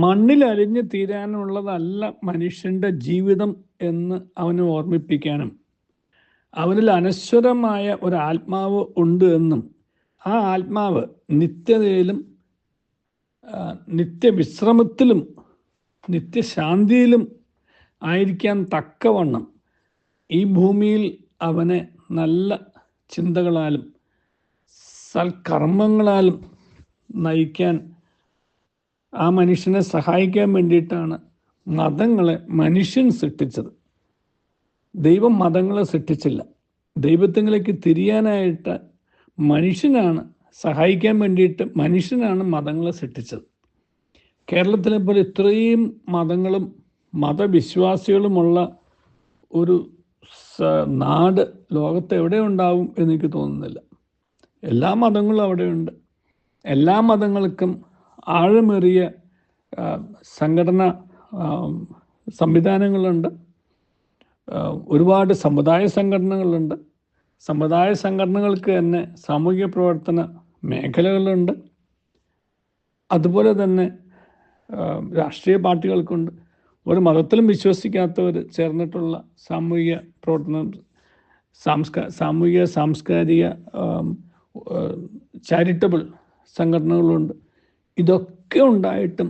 മണ്ണിൽ അലിഞ്ഞു തീരാനുള്ളതല്ല മനുഷ്യന്റെ ജീവിതം എന്ന് അവനെ ഓർമ്മിപ്പിക്കാനും. അവനിൽ അനശ്വരമായ ഒരു ആത്മാവ് ഉണ്ട് എന്നും ആ ആത്മാവ് നിത്യതയിലും നിത്യവിശ്രമത്തിലും നിത്യശാന്തിയിലും ആയിരിക്കാൻ തക്കവണ്ണം ഈ ഭൂമിയിൽ അവനെ നല്ല ചിന്തകളാലും സൽക്കർമ്മങ്ങളാലും നയിക്കാൻ ആ മനുഷ്യനെ സഹായിക്കാൻ വേണ്ടിയിട്ടാണ് മതങ്ങളെ മനുഷ്യൻ സൃഷ്ടിച്ചത്. ദൈവം മതങ്ങളെ സൃഷ്ടിച്ചില്ല. ദൈവത്തിലേക്ക് തിരിയാനായിട്ട് മനുഷ്യനാണ് സഹായിക്കാൻ വേണ്ടിയിട്ട് മനുഷ്യനാണ് മതങ്ങളെ സൃഷ്ടിച്ചത്. കേരളത്തിലെ പോലെ ഇത്രയും മതങ്ങളും മതവിശ്വാസികളുമുള്ള ഒരു നാട് ലോകത്ത് എവിടെ ഉണ്ടാവും എന്നെനിക്ക് തോന്നുന്നില്ല. എല്ലാ മതങ്ങളും അവിടെയുണ്ട്. എല്ലാ മതങ്ങൾക്കും ആഴമേറിയ സംഘടന സംവിധാനങ്ങളുണ്ട്. ഒരുപാട് സമുദായ സംഘടനകളുണ്ട്. സമുദായ സംഘടനകൾക്ക് തന്നെ സാമൂഹിക പ്രവർത്തന മേഖലകളുണ്ട്. അതുപോലെ തന്നെ രാഷ്ട്രീയ പാർട്ടികൾക്കുണ്ട്. ഒരു മതത്തിലും വിശ്വസിക്കാത്തവർ ചേർന്നിട്ടുള്ള സാമൂഹിക പ്രവർത്തനം സാംസ്കാ സാമൂഹിക സാംസ്കാരിക ചാരിറ്റബിൾ സംഘടനകളുണ്ട്. ഇതൊക്കെ ഉണ്ടായിട്ടും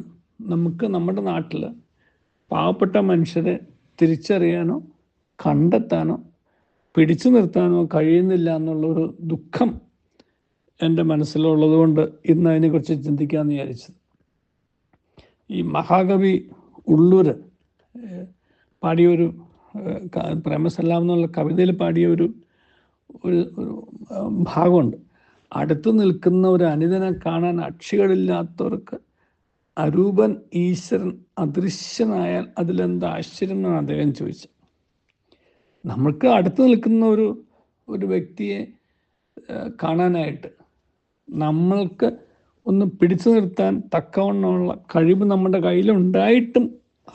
നമുക്ക് നമ്മുടെ നാട്ടിൽ പാവപ്പെട്ട മനുഷ്യരെ തിരിച്ചറിയാനോ കണ്ടെത്താനോ പിടിച്ചു നിർത്താനോ കഴിയുന്നില്ല എന്നുള്ളൊരു ദുഃഖം എന്റെ മനസ്സിലുള്ളത് കൊണ്ട് ഇന്ന് അതിനെക്കുറിച്ച് ചിന്തിക്കാമെന്ന് വിചാരിച്ചത്. ഈ മഹാകവി ഉള്ളൂർ പാടിയൊരു പ്രേമസല്ലാം എന്നുള്ള കവിതയിൽ പാടിയ ഒരു ഒരു ഭാഗമുണ്ട്. അടുത്ത് നിൽക്കുന്ന ഒരു അനിതനെ കാണാൻ അക്ഷികളില്ലാത്തവർക്ക് അരൂപൻ ഈശ്വരൻ അദൃശ്യനായാൽ അതിലെന്ത് ആശ്ചര്യം എന്നാണ് അദ്ദേഹം ചോദിച്ചത്. നമ്മൾക്ക് അടുത്ത് നിൽക്കുന്ന ഒരു ഒരു വ്യക്തിയെ കാണാനായിട്ട് നമ്മൾക്ക് ഒന്ന് പിടിച്ചു നിർത്താൻ തക്കവണ്ണമുള്ള കഴിവ് നമ്മുടെ കയ്യിലുണ്ടായിട്ടും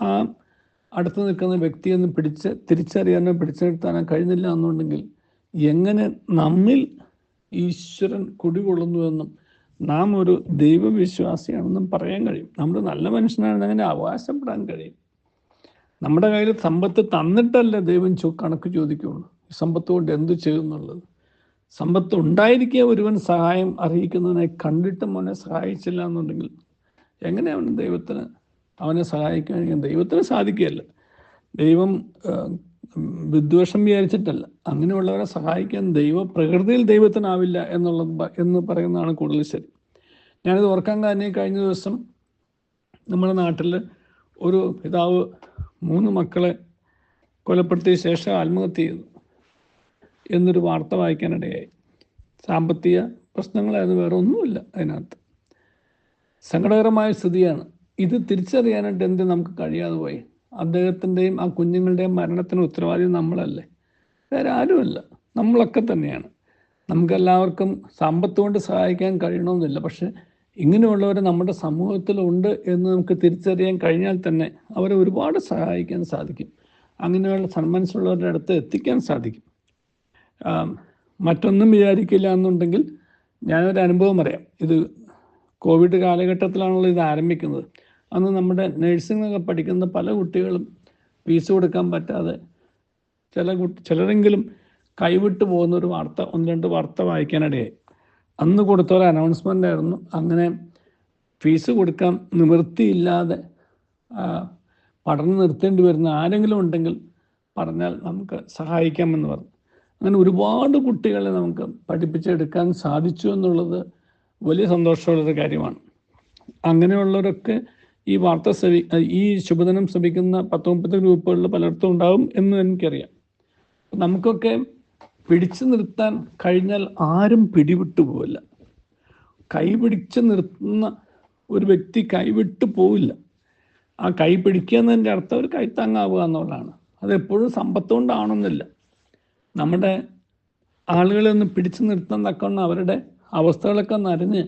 ആ അടുത്ത് നിൽക്കുന്ന വ്യക്തിയെ ഒന്ന് പിടിച്ച് തിരിച്ചറിയാനോ പിടിച്ചു നിർത്താനോ കഴിയുന്നില്ല എന്നുണ്ടെങ്കിൽ എങ്ങനെ നമ്മിൽ ഈശ്വരൻ കുടികൊള്ളുന്നുവെന്നും നാം ഒരു ദൈവവിശ്വാസിയാണെന്നും പറയാൻ കഴിയും. നമ്മൾ നല്ല മനുഷ്യനാണെന്ന് അങ്ങനെ അവകാശപ്പെടാൻ കഴിയും. നമ്മുടെ കയ്യിൽ സമ്പത്ത് തന്നിട്ടല്ല ദൈവം ചോ കണക്ക് ചോദിക്കുകയുള്ളൂ സമ്പത്ത് കൊണ്ട് എന്ത് ചെയ്യുന്നുള്ളത് സമ്പത്ത് ഉണ്ടായിരിക്കുക ഒരുവൻ സഹായം അറിയിക്കുന്നതിനെ കണ്ടിട്ട് മോനെ സഹായിച്ചില്ല എന്നുണ്ടെങ്കിൽ എങ്ങനെ അവൻ ദൈവത്തിന് അവനെ സഹായിക്കാൻ? ദൈവത്തിന് സാധിക്കുകയല്ല. ദൈവം വിദ്വേഷം വിചാരിച്ചിട്ടല്ല. അങ്ങനെയുള്ളവരെ സഹായിക്കാൻ ദൈവ പ്രകൃതിയിൽ ദൈവത്തിനാവില്ല എന്നുള്ളത് എന്ന് പറയുന്നതാണ് കൂടുതൽ ശരി. ഞാനിത് ഓർക്കാൻ കാരണം കഴിഞ്ഞ ദിവസം നമ്മുടെ നാട്ടിൽ ഒരു പിതാവ് മൂന്ന് മക്കളെ കൊലപ്പെടുത്തിയ ശേഷം ആത്മഹത്യ ചെയ്തു എന്നൊരു വാർത്ത വായിക്കാനിടയായി. സാമ്പത്തിക പ്രശ്നങ്ങളായിരുന്നു വേറെ ഒന്നുമില്ല അതിനകത്ത്. സങ്കടകരമായ സ്ഥിതിയാണ്. ഇത് തിരിച്ചറിയാനായിട്ട് എന്ത് നമുക്ക് കഴിയാതെ പോയി? അദ്ദേഹത്തിന്റെയും ആ കുഞ്ഞുങ്ങളുടെയും മരണത്തിന് ഉത്തരവാദി നമ്മളല്ലേ. വേറെ ആരുമല്ല നമ്മളൊക്കെ തന്നെയാണ്. നമുക്കെല്ലാവർക്കും സമ്പത്ത് കൊണ്ട് സഹായിക്കാൻ കഴിയണമെന്നില്ല പക്ഷെ ഇങ്ങനെയുള്ളവർ നമ്മുടെ സമൂഹത്തിലുണ്ട് എന്ന് നമുക്ക് തിരിച്ചറിയാൻ കഴിഞ്ഞാൽ തന്നെ അവരെ ഒരുപാട് സഹായിക്കാൻ സാധിക്കും. അങ്ങനെയുള്ള സന്മനസ്സുള്ളവരുടെ അടുത്ത് എത്തിക്കാൻ സാധിക്കും. മറ്റൊന്നും വിചാരിക്കില്ല എന്നുണ്ടെങ്കിൽ ഞാനൊരു അനുഭവം പറയാം. ഇത് കോവിഡ് കാലഘട്ടത്തിലാണല്ലോ ഇത് ആരംഭിക്കുന്നത്. അന്ന് നമ്മുടെ നഴ്സിംഗ് ഒക്കെ പഠിക്കുന്ന പല കുട്ടികളും ഫീസ് കൊടുക്കാൻ പറ്റാതെ ചില കുട്ടി ചിലരെങ്കിലും കൈവിട്ട് പോകുന്ന ഒരു വാർത്ത ഒന്ന് രണ്ട് വാർത്ത വായിക്കാനിടയായി. അന്ന് കൊടുത്ത ഒരു അനൗൺസ്മെന്റ് ആയിരുന്നു അങ്ങനെ ഫീസ് കൊടുക്കാൻ നിവൃത്തിയില്ലാതെ പഠനം നിർത്തേണ്ടി വരുന്ന ആരെങ്കിലും ഉണ്ടെങ്കിൽ പറഞ്ഞാൽ നമുക്ക് സഹായിക്കാമെന്ന് പറഞ്ഞു. അങ്ങനെ ഒരുപാട് കുട്ടികളെ നമുക്ക് പഠിപ്പിച്ചെടുക്കാൻ സാധിച്ചു എന്നുള്ളത് വലിയ സന്തോഷമുള്ളൊരു കാര്യമാണ്. അങ്ങനെയുള്ളവരൊക്കെ ഈ വാർത്ത ശ്രവി ഈ ശുഭദിനം ശ്രമിക്കുന്ന പത്ത് മുപ്പത്തി ഗ്രൂപ്പുകളിൽ പലയിടത്തും ഉണ്ടാകും എന്ന് എനിക്കറിയാം. നമുക്കൊക്കെ പിടിച്ചു നിർത്താൻ കഴിഞ്ഞാൽ ആരും പിടിവിട്ടു പോവില്ല. കൈ പിടിച്ച് നിർത്തുന്ന ഒരു വ്യക്തി കൈവിട്ടു പോവില്ല. ആ കൈ പിടിക്കുക എന്നതിന്റെ അർത്ഥം ഒരു കൈത്താങ്ങാവുക എന്നുള്ളതാണ്. അതെപ്പോഴും സമ്പത്ത് കൊണ്ടാണെന്നില്ല നമ്മുടെ ആളുകളെ ഒന്ന് പിടിച്ചു നിർത്താൻ തക്കവണ്ണം അവരുടെ അവസ്ഥകളൊക്കെ ഒന്ന് അറിഞ്ഞ്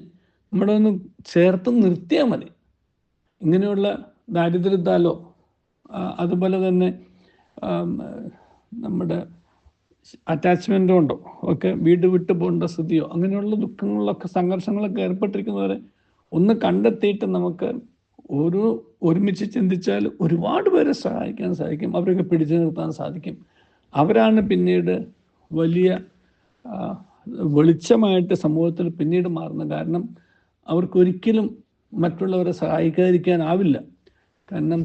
നമ്മുടെ ഒന്ന് ചേർത്ത് നിർത്തിയാൽ മതി. ഇങ്ങനെയുള്ള ദാരിദ്ര്യത്താലോ അതുപോലെ തന്നെ നമ്മുടെ അറ്റാച്ച്മെന്റ് കൊണ്ടോ ഒക്കെ വീട് വിട്ടു പോകേണ്ട സ്ഥിതിയോ അങ്ങനെയുള്ള ദുഃഖങ്ങളിലൊക്കെ സംഘർഷങ്ങളൊക്കെ ഏർപ്പെട്ടിരിക്കുന്നവരെ ഒന്ന് കണ്ടെത്തിയിട്ട് നമുക്ക് ഒരു ഒരുമിച്ച് ചിന്തിച്ചാൽ ഒരുപാട് പേരെ സഹായിക്കാൻ സാധിക്കും അവരൊക്കെ പിടിച്ചു നിർത്താൻ സാധിക്കും. അവരാണ് പിന്നീട് വലിയ വെളിച്ചമായിട്ട് സമൂഹത്തിൽ പിന്നീട് മാറുന്നത്. കാരണം അവർക്കൊരിക്കലും മറ്റുള്ളവരെ സഹായിക്കാതിരിക്കാനാവില്ല. കാരണം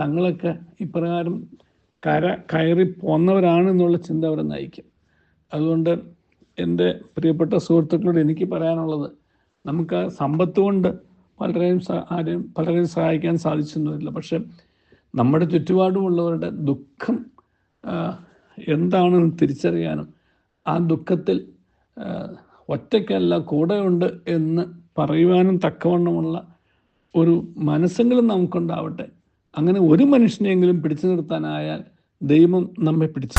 തങ്ങളൊക്കെ ഇപ്രകാരം കര കയറി പോന്നവരാണെന്നുള്ള ചിന്ത അവരെ നയിക്കും. അതുകൊണ്ട് എന്റെ പ്രിയപ്പെട്ട സുഹൃത്തുക്കളോട് എനിക്ക് പറയാനുള്ളത് നമുക്ക് സമ്പത്ത് കൊണ്ട് പലരെയും ആരെയും പലരെയും സഹായിക്കാൻ സാധിച്ചൊന്നുമില്ല. പക്ഷെ നമ്മുടെ ചുറ്റുപാടുമുള്ളവരുടെ ദുഃഖം എന്താണെന്ന് തിരിച്ചറിയാനും ആ ദുഃഖത്തിൽ ഒറ്റയ്ക്കല്ല കൂടെയുണ്ട് എന്ന് പറയുവാനും തക്കവണ്ണമുള്ള ഒരു മനസ്സെങ്കിലും നമുക്കുണ്ടാവട്ടെ അങ്ങനെ ഒരു മനുഷ്യനെങ്കിലും പിടിച്ചു നിർത്താനായാൽ ദൈവം നമ്മെ പിടിച്ചു.